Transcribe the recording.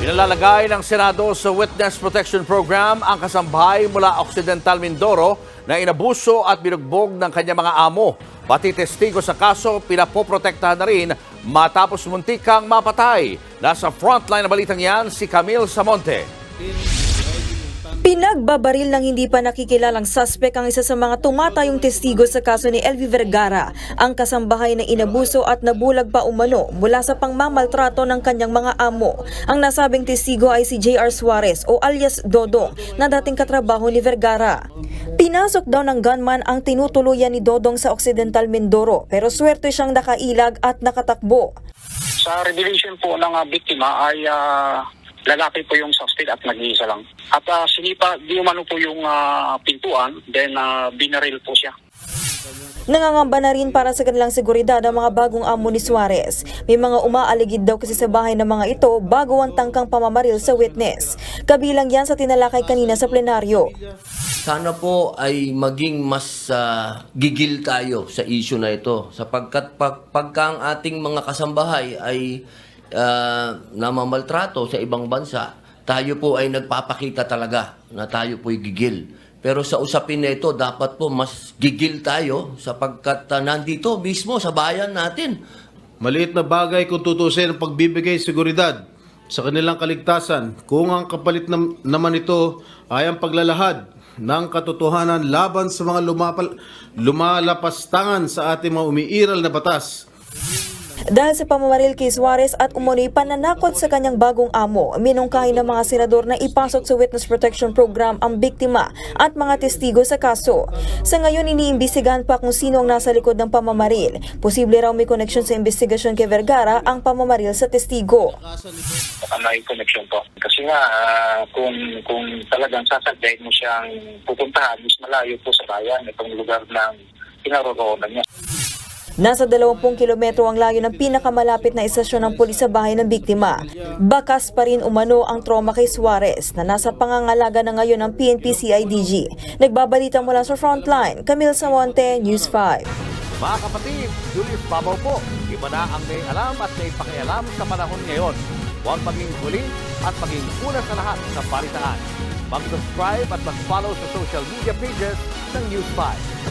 Pinalalagay ng Senado sa Witness Protection Program ang kasambahay mula Occidental Mindoro na inabuso at binugbog ng kanyang mga amo. Pati testigo sa kaso, pinapoprotektahan na rin matapos muntikang mapatay. Nasa frontline na balitang yan si Camille Samonte. Pinagbabaril ng hindi pa nakikilalang suspect ang isa sa mga tumatayong testigo sa kaso ni Elvi Vergara, ang kasambahay na inabuso at nabulag pa umano mula sa pangmamaltrato ng kanyang mga amo. Ang nasabing testigo ay si J.R. Suarez o alias Dodong na dating katrabaho ni Vergara. Pinasok daw ng gunman ang tinutuluyan ni Dodong sa Occidental Mindoro pero swerte siyang nakailag at nakatakbo. Sa revelation po ng ah, biktima ay ah, lalaki po yung suspect at nag-iisa lang. At ah, sinipa, di umano po yung ah, pintuan, then ah, binaril po siya. Nangangamba na rin para sa kanilang seguridad ang mga bagong amo ni Suarez. May mga umaaligid daw kasi sa bahay ng mga ito bago ang tangkang pamamaril sa witness. Kabilang yan sa tinalakay kanina sa plenaryo. Sana po ay maging mas ah, gigil tayo sa issue na ito sapagkat pag, pagka ang ating mga kasambahay ay ah, namamaltrato sa ibang bansa, tayo po ay nagpapakita talaga na tayo po'y gigil. Pero sa usapin na ito, dapat po mas gigil tayo sapagkat ah, nandito mismo sa bayan natin. Maliit na bagay kung tutusin ang pagbibigay seguridad sa kanilang kaligtasan kung ang kapalit nam- naman ito ay ang paglalahad ng katotohanan laban sa mga lumapal- lumalapastangan sa ating mga umiiral na batas. Dahil sa pamamaril kay Suarez at umunoy pananakot sa kanyang bagong amo, minungkahi ng mga senador na ipasok sa Witness Protection Program ang biktima at mga testigo sa kaso. Sa ngayon, iniimbestigahan pa kung sino ang nasa likod ng pamamaril. Posible raw may koneksyon sa investigasyon kay Vergara ang pamamaril sa testigo. Baka may connection po. Kasi nga, ah, kung, kung talagang sasadyain mo siyang pupuntahan, mas malayo po sa bayan, itong lugar ng pinaroroonan niya. Nasa 20 kilometro ang layo ng pinakamalapit na istasyon ng pulis sa bahay ng biktima. Bakas pa rin umano ang trauma kay Suarez na nasa pangangalaga na ngayon ng PNP-CIDG. Nagbabalita mula sa frontline, Camille Samonte, News 5. Mga kapatid, Julius Babaw po. Iba na ang may alam at may pakialam sa panahon ngayon. Huwag maging huli at maging una sa lahat sa balitaan. Mag-subscribe at mag-follow sa social media pages ng News 5.